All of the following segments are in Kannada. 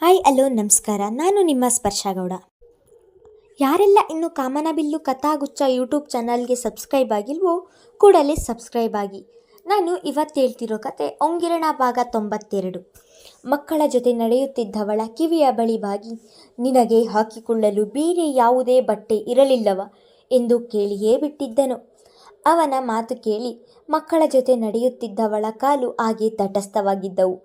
ಹಾಯ್, ಅಲೋ, ನಮಸ್ಕಾರ. ನಾನು ನಿಮ್ಮ ಸ್ಪರ್ಶಗೌಡ ಯಾರೆಲ್ಲ ಇನ್ನು ಕಾಮನಬಿಲ್ಲು ಕಥಾಗುಚ್ಚ ಯೂಟ್ಯೂಬ್ ಚಾನಲ್ಗೆ ಸಬ್ಸ್ಕ್ರೈಬ್ ಆಗಿಲ್ವೋ, ಕೂಡಲೇ ಸಬ್ಸ್ಕ್ರೈಬ್ ಆಗಿ. ನಾನು ಇವತ್ತು ಹೇಳ್ತಿರೋ ಕತೆ ಒಂಗಿರಣ ಭಾಗ ತೊಂಬತ್ತೆರಡು. ಮಕ್ಕಳ ಜೊತೆ ನಡೆಯುತ್ತಿದ್ದವಳ ಕಿವಿಯ ಬಳಿ ಬಾಗಿ, ನಿನಗೆ ಹಾಕಿಕೊಳ್ಳಲು ಬೇರೆ ಯಾವುದೇ ಬಟ್ಟೆ ಇರಲಿಲ್ಲವ? ಎಂದು ಕೇಳಿಯೇ ಬಿಟ್ಟಿದ್ದನು ಅವನ ಮಾತು ಕೇಳಿ ಮಕ್ಕಳ ಜೊತೆ ನಡೆಯುತ್ತಿದ್ದವಳ ಕಾಲು ಹಾಗೆ ತಟಸ್ಥವಾಗಿದ್ದವು.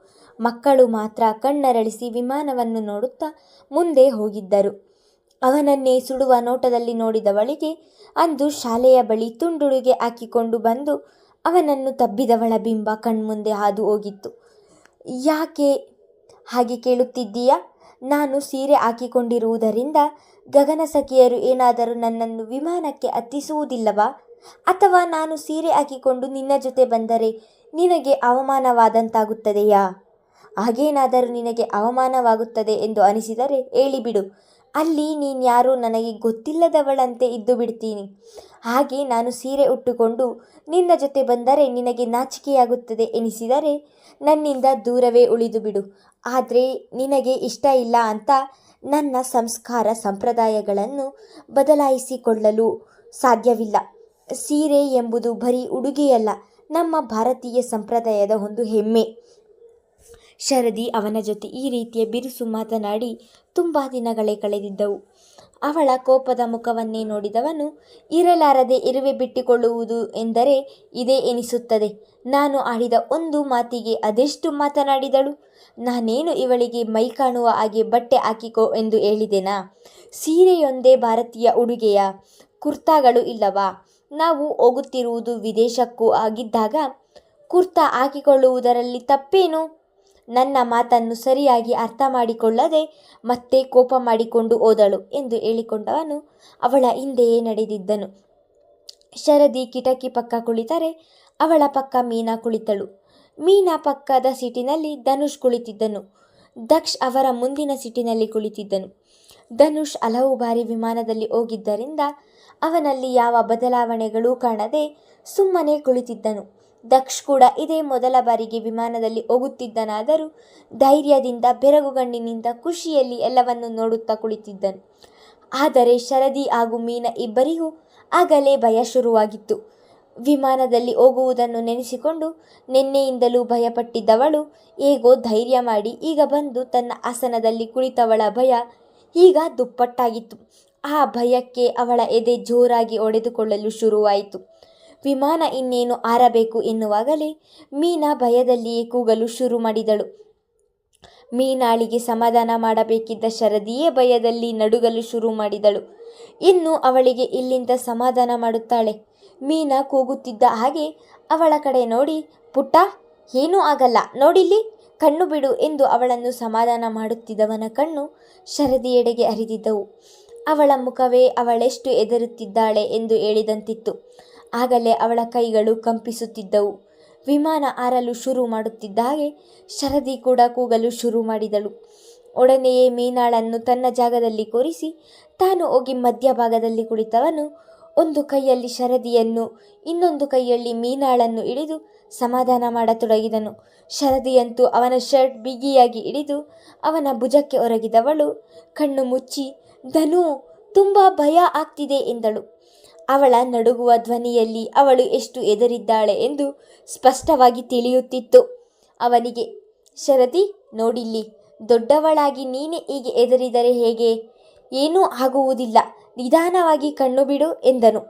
ಮಕ್ಕಳು ಮಾತ್ರ ಕಣ್ಣರಳಿಸಿ ವಿಮಾನವನ್ನು ನೋಡುತ್ತಾ ಮುಂದೆ ಹೋಗಿದ್ದರು. ಅವನನ್ನೇ ಸುಡುವ ನೋಟದಲ್ಲಿ ನೋಡಿದವಳಿಗೆ ಅಂದು ಶಾಲೆಯ ಬಳಿ ತುಂಡುಳುಗೆ ಹಾಕಿಕೊಂಡು ಬಂದು ಅವನನ್ನು ತಬ್ಬಿದವಳ ಬಿಂಬ ಕಣ್ಮುಂದೆ ಹಾದು ಹೋಗಿತ್ತು. ಯಾಕೆ ಹಾಗೆ ಕೇಳುತ್ತಿದ್ದೀಯಾ? ನಾನು ಸೀರೆ ಹಾಕಿಕೊಂಡಿರುವುದರಿಂದ ಗಗನಸಖಿಯರು ಏನಾದರೂ ನನ್ನನ್ನು ವಿಮಾನಕ್ಕೆ ಹತ್ತಿಸುವುದಿಲ್ಲವಾ? ಅಥವಾ ನಾನು ಸೀರೆ ಹಾಕಿಕೊಂಡು ನಿನ್ನ ಜೊತೆ ಬಂದರೆ ನಿನಗೆ ಅವಮಾನವಾದಂತಾಗುತ್ತದೆಯಾ? ಹಾಗೇನಾದರೂ ನಿನಗೆ ಅವಮಾನವಾಗುತ್ತದೆ ಎಂದು ಅನಿಸಿದರೆ ಹೇಳಿಬಿಡು ಅಲ್ಲಿ ನೀನ್ಯಾರೂ ನನಗೆ ಗೊತ್ತಿಲ್ಲದವಳಂತೆ ಇದ್ದು ಬಿಡ್ತೀನಿ. ಹಾಗೆ ನಾನು ಸೀರೆ ಉಟ್ಟುಕೊಂಡು ನಿನ್ನ ಜೊತೆ ಬಂದರೆ ನಿನಗೆ ನಾಚಿಕೆಯಾಗುತ್ತದೆ ಎನಿಸಿದರೆ ನನ್ನಿಂದ ದೂರವೇ ಉಳಿದು ಬಿಡು. ಆದರೆ ನಿನಗೆ ಇಷ್ಟ ಇಲ್ಲ ಅಂತ ನನ್ನ ಸಂಸ್ಕಾರ ಸಂಪ್ರದಾಯಗಳನ್ನು ಬದಲಾಯಿಸಿಕೊಳ್ಳಲು ಸಾಧ್ಯವಿಲ್ಲ. ಸೀರೆ ಎಂಬುದು ಬರೀ ಉಡುಗೆಯಲ್ಲ, ನಮ್ಮ ಭಾರತೀಯ ಸಂಪ್ರದಾಯದ ಒಂದು ಹೆಮ್ಮೆ. ಶರದಿ ಅವನ ಜೊತೆ ಈ ರೀತಿಯ ಬಿರುಸು ಮಾತನಾಡಿ ತುಂಬ ದಿನಗಳೇ ಕಳೆದಿದ್ದವು. ಅವಳ ಕೋಪದ ಮುಖವನ್ನೇ ನೋಡಿದವನು, ಇರಲಾರದೆ ಇರುವೆ ಬಿಟ್ಟಿಕೊಳ್ಳುವುದು ಎಂದರೆ ಇದೇ ಎನಿಸುತ್ತದೆ. ನಾನು ಆಡಿದ ಒಂದು ಮಾತಿಗೆ ಅದೆಷ್ಟು ಮಾತನಾಡಿದಳು? ನಾನೇನು ಇವಳಿಗೆ ಮೈ ಕಾಣುವ ಹಾಗೆ ಬಟ್ಟೆ ಹಾಕಿಕೋ ಎಂದು ಹೇಳಿದೆನಾ? ಸೀರೆಯೊಂದೇ ಭಾರತೀಯ ಉಡುಗೆಯ ಕುರ್ತಾಗಳು ಇಲ್ಲವಾ? ನಾವು ಹೋಗುತ್ತಿರುವುದು ವಿದೇಶಕ್ಕೂ ಆಗಿದ್ದಾಗ ಕುರ್ತಾ ಹಾಕಿಕೊಳ್ಳುವುದರಲ್ಲಿ ತಪ್ಪೇನು? ನನ್ನ ಮಾತನ್ನು ಸರಿಯಾಗಿ ಅರ್ಥ ಮಾಡಿಕೊಳ್ಳದೆ ಮತ್ತೆ ಕೋಪ ಮಾಡಿಕೊಂಡು ಹೋದಳು ಎಂದು ಹೇಳಿಕೊಂಡವನು ಅವಳ ಹಿಂದೆಯೇ ನಡೆದಿದ್ದನು. ಶರದಿ ಕಿಟಕಿ ಪಕ್ಕ ಕುಳಿತರೆ ಅವಳ ಪಕ್ಕ ಮೀನಾ ಕುಳಿತಳು. ಮೀನಾ ಪಕ್ಕದ ಸಿಟಿನಲ್ಲಿ ಧನುಷ್ ಕುಳಿತಿದ್ದನು. ದಕ್ಷ್ ಅವರ ಮುಂದಿನ ಸಿಟಿನಲ್ಲಿ ಕುಳಿತಿದ್ದನು. ಧನುಷ್ ಹಲವು ಬಾರಿ ವಿಮಾನದಲ್ಲಿ ಹೋಗಿದ್ದರಿಂದ ಅವನಲ್ಲಿ ಯಾವ ಬದಲಾವಣೆಗಳೂ ಕಾಣದೆ ಸುಮ್ಮನೆ ಕುಳಿತಿದ್ದನು. ದಕ್ಷ್ ಕೂಡ ಇದೇ ಮೊದಲ ಬಾರಿಗೆ ವಿಮಾನದಲ್ಲಿ ಹೋಗುತ್ತಿದ್ದನಾದರೂ ಧೈರ್ಯದಿಂದ ಬೆರಗುಗಣ್ಣಿನಿಂದ ಖುಷಿಯಲ್ಲಿ ಎಲ್ಲವನ್ನು ನೋಡುತ್ತಾ ಕುಳಿತಿದ್ದನು. ಆದರೆ ಶರದಿ ಹಾಗೂ ಮೀನ ಇಬ್ಬರಿಗೂ ಆಗಲೇ ಭಯ ಶುರುವಾಗಿತ್ತು. ವಿಮಾನದಲ್ಲಿ ಹೋಗುವುದನ್ನು ನೆನೆಸಿಕೊಂಡು ನಿನ್ನೆಯಿಂದಲೂ ಭಯಪಟ್ಟಿದ್ದವಳು, ಹೇಗೋ ಧೈರ್ಯ ಮಾಡಿ ಈಗ ಬಂದು ತನ್ನ ಆಸನದಲ್ಲಿ ಕುಳಿತವಳ ಭಯ ಈಗ ದುಪ್ಪಟ್ಟಾಗಿತ್ತು. ಆ ಭಯಕ್ಕೆ ಅವಳ ಎದೆ ಜೋರಾಗಿ ಒಡೆದುಕೊಳ್ಳಲು ಶುರುವಾಯಿತು. ವಿಮಾನ ಇನ್ನೇನು ಆರಬೇಕು ಎನ್ನುವಾಗಲೇ ಮೀನಾ ಭಯದಲ್ಲಿಯೇ ಕೂಗಲು ಶುರು ಮಾಡಿದಳು. ಮೀನಾಳಿಗೆ ಸಮಾಧಾನ ಮಾಡಬೇಕಿದ್ದ ಶರದಿಯೇ ಭಯದಲ್ಲಿ ನಡುಗಲು ಶುರು ಮಾಡಿದಳು. ಇನ್ನು ಅವಳಿಗೆ ಇಲ್ಲಿಂದ ಸಮಾಧಾನ ಮಾಡುತ್ತಾಳೆ. ಮೀನಾ ಕೂಗುತ್ತಿದ್ದ ಹಾಗೆ ಅವಳ ಕಡೆ ನೋಡಿ, ಪುಟ್ಟ, ಏನೂ ಆಗಲ್ಲ, ನೋಡಿಲ್ಲಿ, ಕಣ್ಣು ಬಿಡು ಎಂದು ಅವಳನ್ನು ಸಮಾಧಾನ ಮಾಡುತ್ತಿದ್ದವನ ಕಣ್ಣು ಶರದಿಯೆಡೆಗೆ ಅರಿದಿದ್ದವು ಅವಳ ಮುಖವೇ ಅವಳೆಷ್ಟು ಎದರುತ್ತಿದ್ದಾಳೆ ಎಂದು ಹೇಳಿದಂತಿತ್ತು. ಆಗಲೇ ಅವಳ ಕೈಗಳು ಕಂಪಿಸುತ್ತಿದ್ದವು. ವಿಮಾನ ಹಾರಲು ಶುರು ಮಾಡುತ್ತಿದ್ದ ಹಾಗೆ ಶರದಿ ಕೂಡ ಕೂಗಲು ಶುರು ಮಾಡಿದಳು. ಒಡನೆಯೇ ಮೀನಾಳನ್ನು ತನ್ನ ಜಾಗದಲ್ಲಿ ಕೂರಿಸಿ ತಾನು ಹೋಗಿ ಮಧ್ಯಭಾಗದಲ್ಲಿ ಕುಳಿತವನು. ಒಂದು ಕೈಯಲ್ಲಿ ಶರದಿಯನ್ನು, ಇನ್ನೊಂದು ಕೈಯಲ್ಲಿ ಮೀನಾಳನ್ನು ಹಿಡಿದು ಸಮಾಧಾನ ಮಾಡತೊಡಗಿದನು. ಶರದಿಯಂತೂ ಅವನ ಶರ್ಟ್ ಬಿಗಿಯಾಗಿ ಹಿಡಿದು ಅವನ ಭುಜಕ್ಕೆ ಒರಗಿದವಳು. ಕಣ್ಣು ಮುಚ್ಚಿ, ಧನು, ತುಂಬ ಭಯ ಆಗ್ತಿದೆ ಎಂದಳು. ಅವಳ ನಡುಗುವ ಧ್ವನಿಯಲ್ಲಿ ಅವಳು ಎಷ್ಟು ಎದರಿದ್ದಾಳೆ ಎಂದು ಸ್ಪಷ್ಟವಾಗಿ ತಿಳಿಯುತ್ತಿತ್ತು. ಅವನಿಗೆ, ಶರದಿ, ನೋಡಿಲ್ಲಿ, ದೊಡ್ಡವಳಾಗಿ ನೀನೇ ಹೀಗೆ ಎದರಿದರೆ ಹೇಗೆ? ಏನೂ ಆಗುವುದಿಲ್ಲ, ನಿಧಾನವಾಗಿ ಕಣ್ಣು ಬಿಡು ಎಂದನು.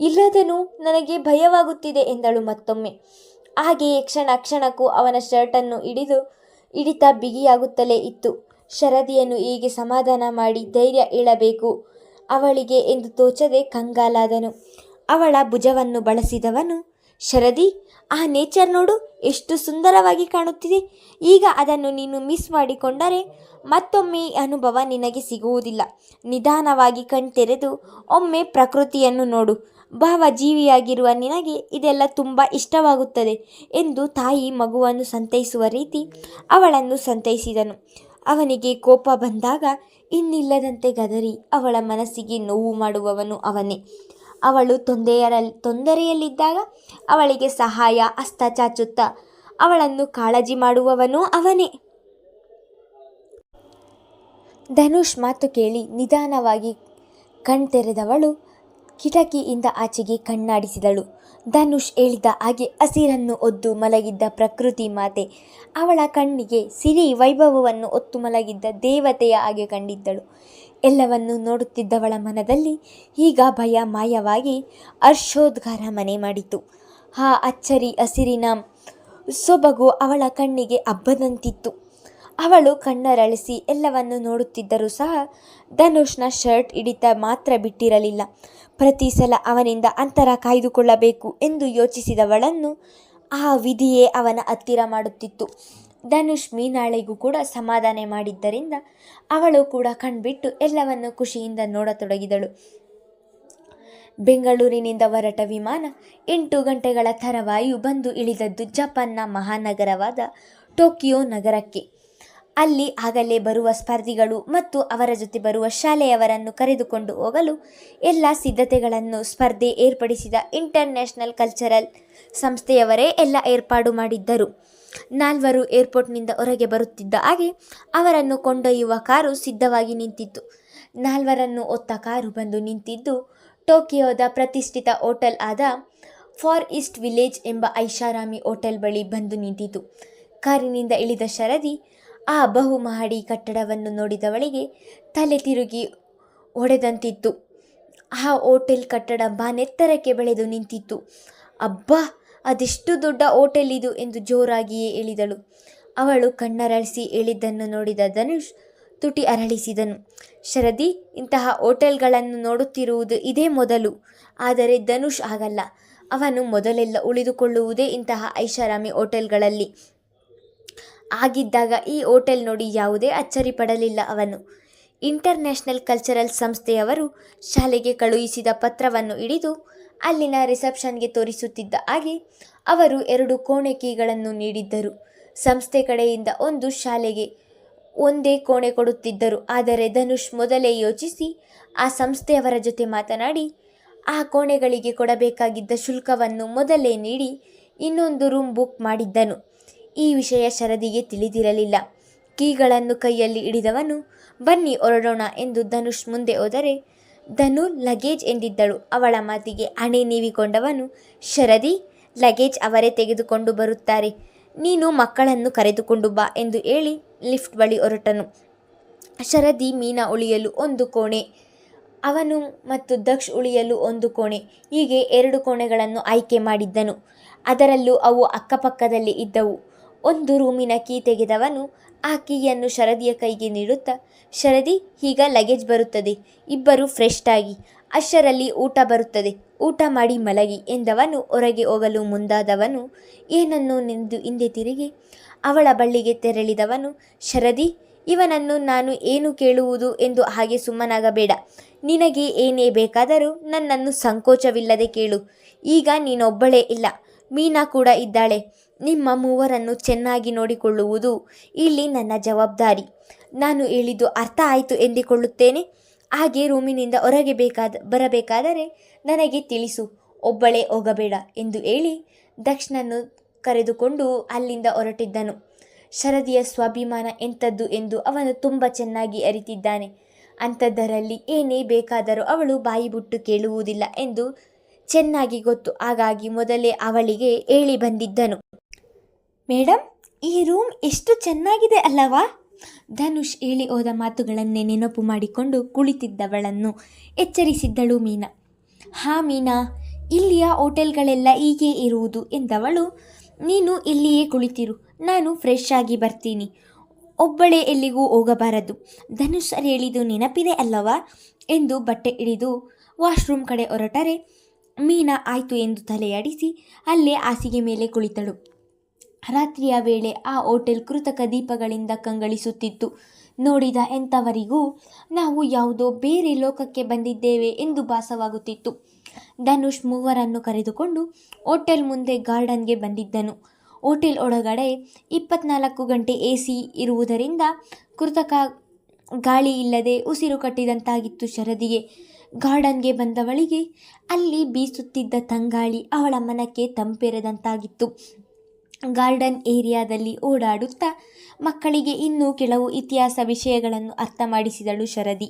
ಇಲ್ಲದನು ನನಗೆ ಭಯವಾಗುತ್ತಿದೆ ಎಂದಳು ಮತ್ತೊಮ್ಮೆ. ಹಾಗೆಯೇ ಕ್ಷಣ ಕ್ಷಣಕ್ಕೂ ಅವನ ಶರ್ಟನ್ನು ಹಿಡಿದು ಹಿಡಿತ ಬಿಗಿಯಾಗುತ್ತಲೇ ಇತ್ತು. ಶರದಿಯನ್ನು ಹೀಗೆ ಸಮಾಧಾನ ಮಾಡಿ ಧೈರ್ಯ ಹೇಳಬೇಕು ಅವಳಿಗೆ ಎಂದು ತೋಚದೆ ಕಂಗಾಲಾದನು. ಅವಳ ಭುಜವನ್ನು ಬಳಸಿದವನು, ಶರದಿ, ಆ ನೇಚರ್ ನೋಡು, ಎಷ್ಟು ಸುಂದರವಾಗಿ ಕಾಣುತ್ತಿದೆ. ಈಗ ಅದನ್ನು ನೀನು ಮಿಸ್ ಮಾಡಿಕೊಂಡರೆ ಮತ್ತೊಮ್ಮೆ ಅನುಭವ ನಿನಗೆ ಸಿಗುವುದಿಲ್ಲ. ನಿಧಾನವಾಗಿ ಕಣ್ತೆರೆದು ಒಮ್ಮೆ ಪ್ರಕೃತಿಯನ್ನು ನೋಡು. ಭಾವಜೀವಿಯಾಗಿರುವ ನಿನಗೆ ಇದೆಲ್ಲ ತುಂಬ ಇಷ್ಟವಾಗುತ್ತದೆ ಎಂದು ತಾಯಿ ಮಗುವನ್ನು ಸಂತೈಸುವ ರೀತಿ ಅವಳನ್ನು ಸಂತೈಸಿದನು. ಅವನಿಗೆ ಕೋಪ ಬಂದಾಗ ಇನ್ನಿಲ್ಲದಂತೆ ಗದರಿ ಅವಳ ಮನಸ್ಸಿಗೆ ನೋವು ಮಾಡುವವನು ಅವನೇ. ಅವಳು ತೊಂದರೆಯಲ್ಲಿ ತೊಂದರೆಯಲ್ಲಿದ್ದಾಗ ಅವಳಿಗೆ ಸಹಾಯ ಹಸ್ತ ಚಾಚುತ್ತಾ ಅವಳನ್ನು ಕಾಳಜಿ ಮಾಡುವವನು ಅವನೇ. ಧನುಷ್ ಮಾತು ಕೇಳಿ ನಿಧಾನವಾಗಿ ಕಣ್ತೆರೆದವಳು ಕಿಟಕಿಯಿಂದ ಆಚೆಗೆ ಕಣ್ಣಾಡಿಸಿದಳು. ಧನುಷ್ ಹೇಳಿದ ಹಾಗೆ ಹಸಿರನ್ನು ಒದ್ದು ಮಲಗಿದ್ದ ಪ್ರಕೃತಿ ಮಾತೆ. ಅವಳ ಕಣ್ಣಿಗೆ ಸಿರಿ ವೈಭವವನ್ನು ಒತ್ತು ಮಲಗಿದ್ದ ದೇವತೆಯ ಹಾಗೆ ಕಂಡಿದ್ದಳು. ಎಲ್ಲವನ್ನು ನೋಡುತ್ತಿದ್ದವಳ ಮನದಲ್ಲಿ ಈಗ ಭಯ ಮಾಯವಾಗಿ ಹರ್ಷೋದ್ಗಾರ ಮನೆ ಮಾಡಿತು. ಆ ಅಚ್ಚರಿ ಹಸಿರಿನ ಸೊಬಗು ಅವಳ ಕಣ್ಣಿಗೆ ಹಬ್ಬದಂತಿತ್ತು. ಅವಳು ಕಣ್ಣರಳಿಸಿ ಎಲ್ಲವನ್ನು ನೋಡುತ್ತಿದ್ದರೂ ಸಹ ಧನುಷ್ನ ಶರ್ಟ್ ಹಿಡಿತ ಮಾತ್ರ ಬಿಟ್ಟಿರಲಿಲ್ಲ. ಪ್ರತಿ ಸಲ ಅವನಿಂದ ಅಂತರ ಕಾಯ್ದುಕೊಳ್ಳಬೇಕು ಎಂದು ಯೋಚಿಸಿದವಳನ್ನು ಆ ವಿಧಿಯೇ ಅವನ ಹತ್ತಿರ ಮಾಡುತ್ತಿತ್ತು. ಧನುಷ್ ಮೀನಾಳಿಗೂ ಕೂಡ ಸಮಾಧಾನ ಮಾಡಿದ್ದರಿಂದ ಅವಳು ಕೂಡ ಕಣ್ಬಿಟ್ಟು ಎಲ್ಲವನ್ನು ಖುಷಿಯಿಂದ ನೋಡತೊಡಗಿದಳು. ಬೆಂಗಳೂರಿನಿಂದ ಹೊರಟ ವಿಮಾನ ಎಂಟು ಗಂಟೆಗಳ ತರವಾಯು ಬಂದು ಇಳಿದದ್ದು ಜಪಾನ್ನ ಮಹಾನಗರವಾದ ಟೋಕಿಯೋ ನಗರಕ್ಕೆ. ಅಲ್ಲಿ ಆಗಲೇ ಬರುವ ಸ್ಪರ್ಧಿಗಳು ಮತ್ತು ಅವರ ಜೊತೆ ಬರುವ ಶಾಲೆಯವರನ್ನು ಕರೆದುಕೊಂಡು ಹೋಗಲು ಎಲ್ಲ ಸಿದ್ಧತೆಗಳನ್ನು ಸ್ಪರ್ಧೆ ಏರ್ಪಡಿಸಿದ ಇಂಟರ್ನ್ಯಾಷನಲ್ ಕಲ್ಚರಲ್ ಸಂಸ್ಥೆಯವರೇ ಎಲ್ಲ ಏರ್ಪಾಡು ಮಾಡಿದ್ದರು. ನಾಲ್ವರು ಏರ್ಪೋರ್ಟ್ನಿಂದ ಹೊರಗೆ ಬರುತ್ತಿದ್ದ ಹಾಗೆ ಅವರನ್ನು ಕೊಂಡೊಯ್ಯುವ ಕಾರು ಸಿದ್ಧವಾಗಿ ನಿಂತಿತ್ತು. ನಾಲ್ವರನ್ನು ಒತ್ತ ಕಾರು ಬಂದು ನಿಂತಿದ್ದು ಟೋಕಿಯೋದ ಪ್ರತಿಷ್ಠಿತ ಹೋಟೆಲ್ ಆದ ಫಾರ್ ಈಸ್ಟ್ ವಿಲೇಜ್ ಎಂಬ ಐಷಾರಾಮಿ ಹೋಟೆಲ್ ಬಳಿ ಬಂದು ನಿಂತಿತು ಕಾರಿನಿಂದ ಇಳಿದ ಶರದಿ ಆ ಬಹುಮಹಡಿ ಕಟ್ಟಡವನ್ನು ನೋಡಿದವಳಿಗೆ ತಲೆ ತಿರುಗಿ ಒಡೆದಂತಿತ್ತು. ಆ ಹೋಟೆಲ್ ಕಟ್ಟಡ ಬಾನೆತ್ತರಕ್ಕೆ ಬೆಳೆದು ನಿಂತಿತ್ತು. ಅಬ್ಬಾ, ಅದೆಷ್ಟು ದೊಡ್ಡ ಹೋಟೆಲ್ ಇದು ಎಂದು ಜೋರಾಗಿಯೇ ಹೇಳಿದಳು. ಅವಳು ಕಣ್ಣರಳಿಸಿ ಹೇಳಿದ್ದನ್ನು ನೋಡಿದ ಧನುಷ್ ತುಟಿ ಅರಳಿಸಿದನು. ಶರದಿ, ಇಂತಹ ಹೋಟೆಲ್ಗಳನ್ನು ನೋಡುತ್ತಿರುವುದು ಇದೇ ಮೊದಲು. ಆದರೆ ಧನುಷ್ ಆಗಲ್ಲ ಅವನು ಮೊದಲೆಲ್ಲ ಉಳಿದುಕೊಳ್ಳುವುದೇ ಇಂತಹ ಐಷಾರಾಮಿ ಹೋಟೆಲ್ಗಳಲ್ಲಿ. ಆಗಿದ್ದಾಗ ಈ ಹೋಟೆಲ್ ನೋಡಿ ಯಾವುದೇ ಅಚ್ಚರಿ ಪಡಲಿಲ್ಲ ಅವನು. ಇಂಟರ್ನ್ಯಾಷನಲ್ ಕಲ್ಚರಲ್ ಸಂಸ್ಥೆಯವರು ಶಾಲೆಗೆ ಕಳುಹಿಸಿದ ಪತ್ರವನ್ನು ಹಿಡಿದು ಅಲ್ಲಿನ ರಿಸೆಪ್ಷನ್ಗೆ ತೋರಿಸುತ್ತಿದ್ದ ಹಾಗೆ ಅವರು ಎರಡು ಕೋಣೆ ಕೀಗಳನ್ನು ನೀಡಿದ್ದರು. ಸಂಸ್ಥೆ ಕಡೆಯಿಂದ ಒಂದು ಶಾಲೆಗೆ ಒಂದೇ ಕೋಣೆ ಕೊಡುತ್ತಿದ್ದರು. ಆದರೆ ಧನುಷ್ ಮೊದಲೇ ಯೋಚಿಸಿ ಆ ಸಂಸ್ಥೆಯವರ ಜೊತೆ ಮಾತನಾಡಿ, ಆ ಕೋಣೆಗಳಿಗೆ ಕೊಡಬೇಕಾಗಿದ್ದ ಶುಲ್ಕವನ್ನು ಮೊದಲೇ ನೀಡಿ ಇನ್ನೊಂದು ರೂಮ್ ಬುಕ್ ಮಾಡಿದ್ದನು. ಈ ವಿಷಯ ಶರದಿಗೆ ತಿಳಿದಿರಲಿಲ್ಲ. ಕೀಗಳನ್ನು ಕೈಯಲ್ಲಿ ಹಿಡಿದವನು, ಬನ್ನಿ ಹೊರಡೋಣ ಎಂದು ಧನುಷ್ ಮುಂದೆ ಹೋದರೆ, ಧನು ಲಗೇಜ್ ಎಂದಿದ್ದಳು. ಅವಳ ಮಾತಿಗೆ ಹಣೆ ನೀವಿಕೊಂಡವನು, ಶರದಿ, ಲಗೇಜ್ ಅವರೇ ತೆಗೆದುಕೊಂಡು ಬರುತ್ತಾರೆ. ನೀನು ಮಕ್ಕಳನ್ನು ಕರೆದುಕೊಂಡು ಬಾ ಎಂದು ಹೇಳಿ ಲಿಫ್ಟ್ ಬಳಿ ಹೊರಟನು. ಶರದಿ ಮೀನಾ ಉಳಿಯಲು ಒಂದು ಕೋಣೆ, ಅವನು ಮತ್ತು ದಕ್ಷ್ ಉಳಿಯಲು ಒಂದು ಕೋಣೆ, ಹೀಗೆ ಎರಡು ಕೋಣೆಗಳನ್ನು ಆಯ್ಕೆ ಮಾಡಿದ್ದನು. ಅದರಲ್ಲೂ ಅವು ಅಕ್ಕಪಕ್ಕದಲ್ಲಿ ಇದ್ದವು. ಒಂದು ರೂಮಿನ ಕೀ ತೆಗೆದವನು ಆ ಕೀಯನ್ನು ಶರದಿಯ ಕೈಗೆ ನೀಡುತ್ತಾ, ಶರದಿ, ಈಗ ಲಗೇಜ್ ಬರುತ್ತದೆ. ಇಬ್ಬರು ಫ್ರೆಶ್ ಆಗಿ ಅಷ್ಟರಲ್ಲಿ ಊಟ ಬರುತ್ತದೆ. ಊಟ ಮಾಡಿ ಮಲಗಿ ಎಂದವನು ಹೊರಗೆ ಹೋಗಲು ಮುಂದಾದವನು ಏನನ್ನು ನಿಂದು ಹಿಂದೆ ತಿರುಗಿ ಅವಳ ಬಳ್ಳಿಗೆ ತೆರಳಿದವನು, ಶರದಿ, ಇವನನ್ನು ನಾನು ಏನು ಕೇಳುವುದು ಎಂದು ಹಾಗೆ ಸುಮ್ಮನಾಗಬೇಡ. ನಿನಗೆ ಏನೇ ಬೇಕಾದರೂ ನನ್ನನ್ನು ಸಂಕೋಚವಿಲ್ಲದೆ ಕೇಳು. ಈಗ ನೀನೊಬ್ಬಳೇ ಇಲ್ಲ. ಮೀನಾ ಕೂಡ ಇದ್ದಾಳೆ. ನಿಮ್ಮ ಮೂವರನ್ನು ಚೆನ್ನಾಗಿ ನೋಡಿಕೊಳ್ಳುವುದು ಇಲ್ಲಿ ನನ್ನ ಜವಾಬ್ದಾರಿ. ನಾನು ಹೇಳಿದ್ದು ಅರ್ಥ ಆಯಿತು ಎಂದುಕೊಳ್ಳುತ್ತೇನೆ. ಹಾಗೆ ರೂಮಿನಿಂದ ಹೊರಗೆ ಬೇಕಾದ, ಬರಬೇಕಾದರೆ ನನಗೆ ತಿಳಿಸು. ಒಬ್ಬಳೇ ಹೋಗಬೇಡ ಎಂದು ಹೇಳಿ ದಕ್ಷನನ್ನು ಕರೆದುಕೊಂಡು ಅಲ್ಲಿಂದ ಹೊರಟಿದ್ದನು. ಶರದಿಯ ಸ್ವಾಭಿಮಾನ ಎಂಥದ್ದು ಎಂದು ಅವನು ತುಂಬ ಚೆನ್ನಾಗಿ ಅರಿತಿದ್ದಾನೆ. ಅಂಥದ್ದರಲ್ಲಿ ಏನೇ ಬೇಕಾದರೂ ಅವಳು ಬಾಯಿ ಬಿಟ್ಟು ಕೇಳುವುದಿಲ್ಲ ಎಂದು ಚೆನ್ನಾಗಿ ಗೊತ್ತು. ಹಾಗಾಗಿ ಮೊದಲೇ ಅವಳಿಗೆ ಹೇಳಿ ಬಂದಿದ್ದನು. ಮೇಡಮ್ ಈ ರೂಮ್ ಎಷ್ಟು ಚೆನ್ನಾಗಿದೆ ಅಲ್ಲವಾ? ಧನುಷ್ ಹೇಳಿ ಹೋದ ಮಾತುಗಳನ್ನೇ ನೆನಪು ಮಾಡಿಕೊಂಡು ಕುಳಿತಿದ್ದವಳನ್ನು ಎಚ್ಚರಿಸಿದ್ದಳು ಮೀನಾ. ಹಾ ಮೀನಾ, ಇಲ್ಲಿಯ ಹೋಟೆಲ್ಗಳೆಲ್ಲ ಹೀಗೆ ಇರುವುದು ಎಂದವಳು, ನೀನು ಇಲ್ಲಿಯೇ ಕುಳಿತಿರು, ನಾನು ಫ್ರೆಶ್ ಆಗಿ ಬರ್ತೀನಿ. ಒಬ್ಬಳೇ ಎಲ್ಲಿಗೂ ಹೋಗಬಾರದು. ಧನುಷ್ ಸರ್ ಹೇಳಿದ್ದು ನೆನಪಿದೆ ಅಲ್ಲವಾ? ಎಂದು ಬಟ್ಟೆ ಹಿಡಿದು ವಾಶ್ರೂಮ್ ಕಡೆ ಹೊರಟರೆ ಮೀನಾ ಆಯಿತು ಎಂದು ತಲೆಯಾಡಿಸಿ ಅಲ್ಲೇ ಹಾಸಿಗೆ ಮೇಲೆ ಕುಳಿತಳು. ರಾತ್ರಿಯ ವೇಳೆ ಆ ಹೋಟೆಲ್ ಕೃತಕ ದೀಪಗಳಿಂದ ಕಂಗಳಿಸುತ್ತಿತ್ತು. ನೋಡಿದ ಎಂಥವರಿಗೂ ನಾವು ಯಾವುದೋ ಬೇರೆ ಲೋಕಕ್ಕೆ ಬಂದಿದ್ದೇವೆ ಎಂದು ಭಾಸವಾಗುತ್ತಿತ್ತು. ಧನುಷ್ ಮೂವರನ್ನು ಕರೆದುಕೊಂಡು ಹೋಟೆಲ್ ಮುಂದೆ ಗಾರ್ಡನ್ಗೆ ಬಂದಿದ್ದನು. ಹೋಟೆಲ್ ಒಳಗಡೆ ಇಪ್ಪತ್ನಾಲ್ಕು ಗಂಟೆ ಎ ಸಿ ಇರುವುದರಿಂದ ಕೃತಕ ಗಾಳಿ ಇಲ್ಲದೆ ಉಸಿರು ಕಟ್ಟಿದಂತಾಗಿತ್ತು ಶರದಿಗೆ. ಗಾರ್ಡನ್ಗೆ ಬಂದವಳಿಗೆ ಅಲ್ಲಿ ಬೀಸುತ್ತಿದ್ದ ತಂಗಾಳಿ ಅವಳ ಮನಕ್ಕೆ ತಂಪೆರೆದಂತಾಗಿತ್ತು. ಗಾರ್ಡನ್ ಏರಿಯಾದಲ್ಲಿ ಓಡಾಡುತ್ತಾ ಮಕ್ಕಳಿಗೆ ಇನ್ನೂ ಕೆಲವು ಇತಿಹಾಸ ವಿಷಯಗಳನ್ನು ಅರ್ಥ ಮಾಡಿಸಿದಳು ಶರದಿ.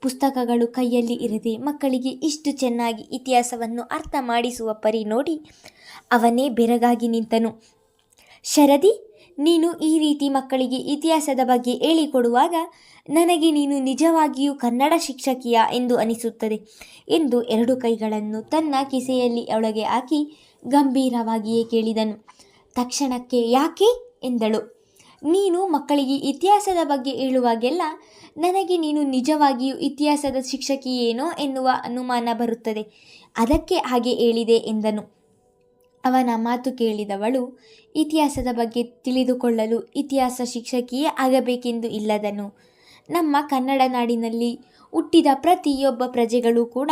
ಪುಸ್ತಕಗಳು ಕೈಯಲ್ಲಿ ಇರದೆ ಮಕ್ಕಳಿಗೆ ಇಷ್ಟು ಚೆನ್ನಾಗಿ ಇತಿಹಾಸವನ್ನು ಅರ್ಥ ಮಾಡಿಸುವ ಪರಿ ನೋಡಿ ಅವನೇ ಬೆರಗಾಗಿ ನಿಂತನು. ಶರದಿ, ನೀನು ಈ ರೀತಿ ಮಕ್ಕಳಿಗೆ ಇತಿಹಾಸದ ಬಗ್ಗೆ ಹೇಳಿಕೊಡುವಾಗ ನನಗೆ ನೀನು ನಿಜವಾಗಿಯೂ ಕನ್ನಡ ಶಿಕ್ಷಕಿಯ ಎಂದು ಅನಿಸುತ್ತದೆ ಎಂದು ಎರಡು ಕೈಗಳನ್ನು ತನ್ನ ಕಿಸೆಯಲ್ಲಿ ಒಳಗೆ ಹಾಕಿ ಗಂಭೀರವಾಗಿಯೇ ಕೇಳಿದನು. ತಕ್ಷಣಕ್ಕೆ ಯಾಕೆ? ಎಂದಳು. ನೀನು ಮಕ್ಕಳಿಗೆ ಇತಿಹಾಸದ ಬಗ್ಗೆ ಹೇಳುವಾಗೆಲ್ಲ ನನಗೆ ನೀನು ನಿಜವಾಗಿಯೂ ಇತಿಹಾಸದ ಶಿಕ್ಷಕಿಯೇನೋ ಎನ್ನುವ ಅನುಮಾನ ಬರುತ್ತದೆ. ಅದಕ್ಕೆ ಹಾಗೆ ಹೇಳಿದೆ ಎಂದನು. ಅವನ ಮಾತು ಕೇಳಿದವಳು, ಇತಿಹಾಸದ ಬಗ್ಗೆ ತಿಳಿದುಕೊಳ್ಳಲು ಇತಿಹಾಸ ಶಿಕ್ಷಕಿಯೇ ಆಗಬೇಕೆಂದು ಇಲ್ಲದನು. ನಮ್ಮ ಕನ್ನಡ ನಾಡಿನಲ್ಲಿ ಹುಟ್ಟಿದ ಪ್ರತಿಯೊಬ್ಬ ಪ್ರಜೆಗಳು ಕೂಡ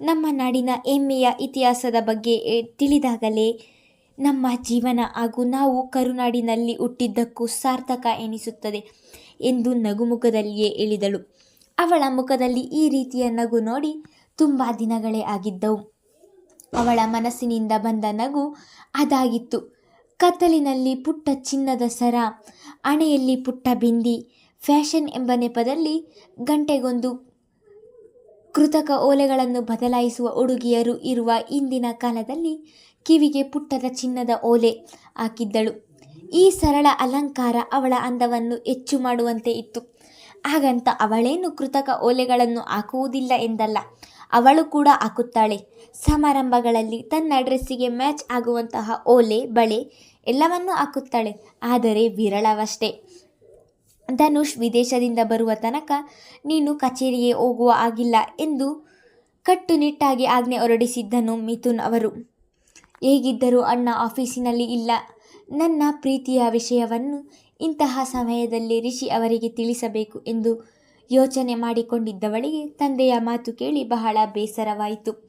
ನಮ್ಮ ನಾಡಿನ ಹೆಮ್ಮೆಯ ಇತಿಹಾಸದ ಬಗ್ಗೆ ತಿಳಿದಾಗಲೇ ನಮ್ಮ ಜೀವನ ಹಾಗೂ ನಾವು ಕರುನಾಡಿನಲ್ಲಿ ಹುಟ್ಟಿದ್ದಕ್ಕೂ ಸಾರ್ಥಕ ಎನಿಸುತ್ತದೆ ಎಂದು ನಗುಮುಖದಲ್ಲಿಯೇ ಹೇಳಿದಳು. ಅವಳ ಮುಖದಲ್ಲಿ ಈ ರೀತಿಯ ನಗು ನೋಡಿ ತುಂಬ ದಿನಗಳೇ ಆಗಿದ್ದವು. ಅವಳ ಮನಸ್ಸಿನಿಂದ ಬಂದ ನಗು ಅದಾಗಿತ್ತು. ಕತ್ತಲಿನಲ್ಲಿ ಪುಟ್ಟ ಚಿನ್ನದ ಸರ, ಹಣೆಯಲ್ಲಿ ಪುಟ್ಟ ಬಿಂದಿ, ಫ್ಯಾಷನ್ ಎಂಬ ನೆಪದಲ್ಲಿ ಗಂಟೆಗೊಂದು ಕೃತಕ ಓಲೆಗಳನ್ನು ಬದಲಾಯಿಸುವ ಹುಡುಗಿಯರು ಇರುವ ಇಂದಿನ ಕಾಲದಲ್ಲಿ ಕಿವಿಗೆ ಪುಟ್ಟದ ಚಿನ್ನದ ಓಲೆ ಹಾಕಿದ್ದಳು. ಈ ಸರಳ ಅಲಂಕಾರ ಅವಳ ಅಂದವನ್ನು ಹೆಚ್ಚು ಮಾಡುವಂತೆ ಇತ್ತು. ಹಾಗಂತ ಅವಳೇನು ಕೃತಕ ಓಲೆಗಳನ್ನು ಹಾಕುವುದಿಲ್ಲ ಎಂದಲ್ಲ, ಅವಳು ಕೂಡ ಹಾಕುತ್ತಾಳೆ. ಸಮಾರಂಭಗಳಲ್ಲಿ ತನ್ನ ಡ್ರೆಸ್ಸಿಗೆ ಮ್ಯಾಚ್ ಆಗುವಂತಹ ಓಲೆ, ಬಳೆ ಎಲ್ಲವನ್ನೂ ಹಾಕುತ್ತಾಳೆ. ಆದರೆ ವಿರಳವಷ್ಟೇ. ಧನುಷ್ ವಿದೇಶದಿಂದ ಬರುವ ತನಕ, ನೀನು ಕಚೇರಿಗೆ ಹೋಗುವ ಆಗಿಲ್ಲ ಎಂದು ಕಟ್ಟುನಿಟ್ಟಾಗಿ ಆಜ್ಞೆ ಹೊರಡಿಸಿದ್ದನು ಮಿಥುನ್ ಅವರು. ಹೇಗಿದ್ದರೂ ಅಣ್ಣ ಆಫೀಸಿನಲ್ಲಿ ಇಲ್ಲ. ನನ್ನ ಪ್ರೀತಿಯ ವಿಷಯವನ್ನು ಇಂತಹ ಸಮಯದಲ್ಲಿ ರಿಷಿ ಅವರಿಗೆ ತಿಳಿಸಬೇಕು ಎಂದು ಯೋಚನೆ ಮಾಡಿಕೊಂಡಿದ್ದವಳಿಗೆ ತಂದೆಯ ಮಾತು ಕೇಳಿ ಬಹಳ ಬೇಸರವಾಯಿತು.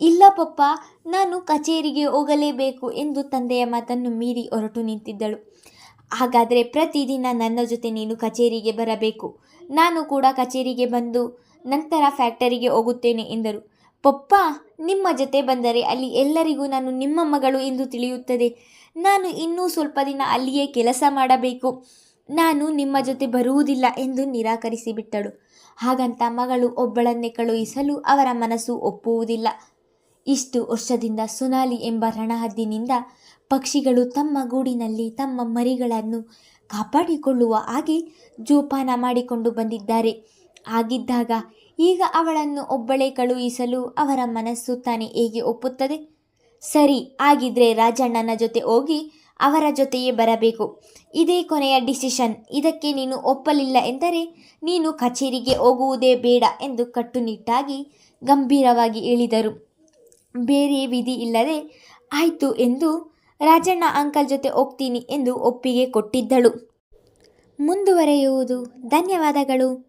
ಇಲ್ಲ ಪಪ್ಪ, ನಾನು ಕಚೇರಿಗೆ ಹೋಗಲೇಬೇಕು ಎಂದು ತಂದೆಯ ಮಾತನ್ನು ಮೀರಿ ಹೊರಟು ನಿಂತಿದ್ದಳು. ಹಾಗಾದರೆ ಪ್ರತಿದಿನ ನನ್ನ ಜೊತೆ ನೀನು ಕಚೇರಿಗೆ ಬರಬೇಕು. ನಾನು ಕೂಡ ಕಚೇರಿಗೆ ಬಂದು ನಂತರ ಫ್ಯಾಕ್ಟರಿಗೆ ಹೋಗುತ್ತೇನೆ ಎಂದರು. ಪಪ್ಪ, ನಿಮ್ಮ ಜೊತೆ ಬಂದರೆ ಅಲ್ಲಿ ಎಲ್ಲರಿಗೂ ನಾನು ನಿಮ್ಮ ಮಗಳು ಎಂದು ತಿಳಿಯುತ್ತದೆ. ನಾನು ಇನ್ನೂ ಸ್ವಲ್ಪ ದಿನ ಅಲ್ಲಿಯೇ ಕೆಲಸ ಮಾಡಬೇಕು. ನಾನು ನಿಮ್ಮ ಜೊತೆ ಬರುವುದಿಲ್ಲ ಎಂದು ನಿರಾಕರಿಸಿಬಿಟ್ಟಳು. ಹಾಗಂತ ಮಗಳು ಒಬ್ಬಳನ್ನೇ ಕಳುಹಿಸಲು ಅವರ ಮನಸ್ಸು ಒಪ್ಪುವುದಿಲ್ಲ. ಇಷ್ಟು ವರ್ಷದಿಂದ ಸುನಾಲಿ ಎಂಬ ರಣಹದ್ದಿನಿಂದ ಪಕ್ಷಿಗಳು ತಮ್ಮ ಗೂಡಿನಲ್ಲಿ ತಮ್ಮ ಮರಿಗಳನ್ನು ಕಾಪಾಡಿಕೊಳ್ಳುವ ಹಾಗೆ ಜೋಪಾನ ಮಾಡಿಕೊಂಡು ಬಂದಿದ್ದಾರೆ. ಹಾಗಿದ್ದಾಗ ಈಗ ಅವಳನ್ನು ಒಬ್ಬಳೇ ಕಳುಹಿಸಲು ಅವರ ಮನಸ್ಸು ತಾನೇ ಹೇಗೆ ಒಪ್ಪುತ್ತದೆ? ಸರಿ, ಆಗಿದ್ರೆ ರಾಜಣ್ಣನ ಜೊತೆ ಹೋಗಿ ಅವರ ಜೊತೆಯೇ ಬರಬೇಕು. ಇದೇ ಕೊನೆಯ ಡಿಸಿಷನ್. ಇದಕ್ಕೆ ನೀನು ಒಪ್ಪಲಿಲ್ಲ ಎಂದರೆ ನೀನು ಕಚೇರಿಗೆ ಹೋಗುವುದೇ ಬೇಡ ಎಂದು ಕಟ್ಟುನಿಟ್ಟಾಗಿ ಗಂಭೀರವಾಗಿ ಹೇಳಿದರು. ಬೇರೆ ವಿಧಿ ಇಲ್ಲದೆ, ಆಯಿತು ಎಂದು ರಾಜಣ್ಣ ಅಂಕಲ್ ಜೊತೆ ಹೋಗ್ತೀನಿ ಎಂದು ಒಪ್ಪಿಗೆ ಕೊಟ್ಟಿದ್ದಳು. ಮುಂದುವರೆಯುವುದು. ಧನ್ಯವಾದಗಳು.